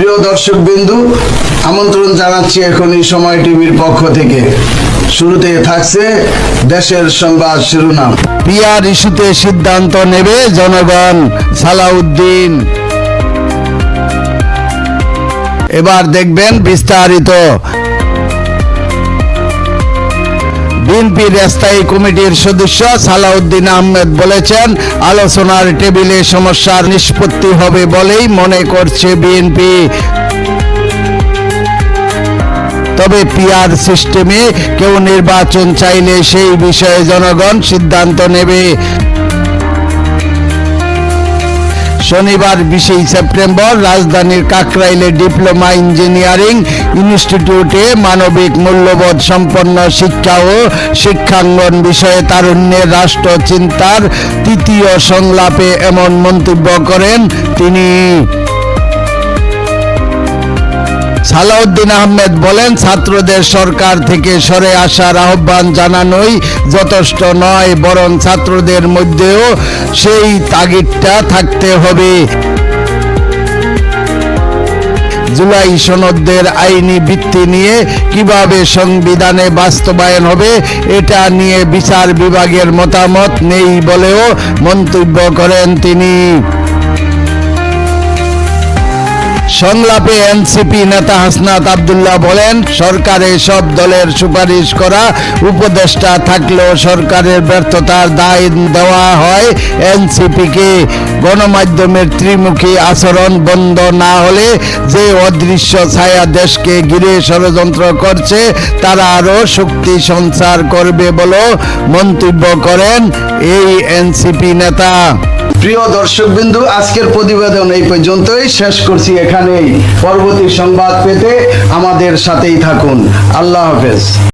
প্রিয় দর্শক বিন্দু আমন্ত্রণ জানাচ্ছি এখন এই সময় টিভির পক্ষ থেকে। শুরুতে থাকছে দেশের সংবাদ শিরোনাম। পিয়ার ইস্যুতে সিদ্ধান্ত নেবে জনগণ, সালাউদ্দিন। এবার দেখবেন বিস্তারিত। বিএনপির স্থায়ী কমিটির সদস্য সালাউদ্দিন আহমেদ বলেছেন, আলোচনার টেবিলে সমস্যার নিষ্পত্তি হবে বলেই মনে করছে বিএনপি। তবে পিআর সিস্টেমে কেউ নির্বাচন চাইলে সেই বিষয়ে জনগণ সিদ্ধান্ত নেবে। শনিবার বিশেই সেপ্টেম্বর, রাজধানীর কাকরাইলে ডিপ্লোমা ইঞ্জিনিয়ারিং ইনস্টিটিউটে মানবিক মূল্যবোধ সম্পন্ন শিক্ষা ও শিক্ষাঙ্গন বিষয়ে তারুণ্যের রাষ্ট্র চিন্তার তৃতীয় সংলাপে এমন মন্তব্য করেন তিনি। সালাউদ্দিন আহমেদ বলেন, ছাত্রদের সরকার থেকে সরে আসার আহ্বান জানানোই যথেষ্ট নয়, বরং ছাত্রদের মধ্যেও সেই তাগিদটা থাকতে হবে। জুলাই সনদদের আইনি ভিত্তি নিয়ে কীভাবে সংবিধানে বাস্তবায়ন হবে, এটা নিয়ে বিচার বিভাগের মতামত নেই বলেও মন্তব্য করেন তিনি। সংলাপে এনসিপি নেতা হাসনাত আবদুল্লাহ বলেন, সরকারে সব দলের সুপারিশ করা উপদেষ্টা থাকলেও সরকারের ব্যর্থতার দায় দেওয়া হয় এনসিপিকে। গণমাধ্যমের ত্রিমুখী আচরণ বন্ধ না হলে যে অদৃশ্য ছায়া দেশকে ঘিরে ষড়যন্ত্র করছে, তারা আরও শক্তি সঞ্চার করবে বলেও মন্তব্য করেন এই এনসিপি নেতা। প্রিয় দর্শক বিন্দু আজকের প্রতিবেদন এই পর্যন্তই। শেষ করছি এখানেই। পরবর্তী সংবাদ পেতে আমাদের সাথেই থাকুন। আল্লাহ হাফেজ।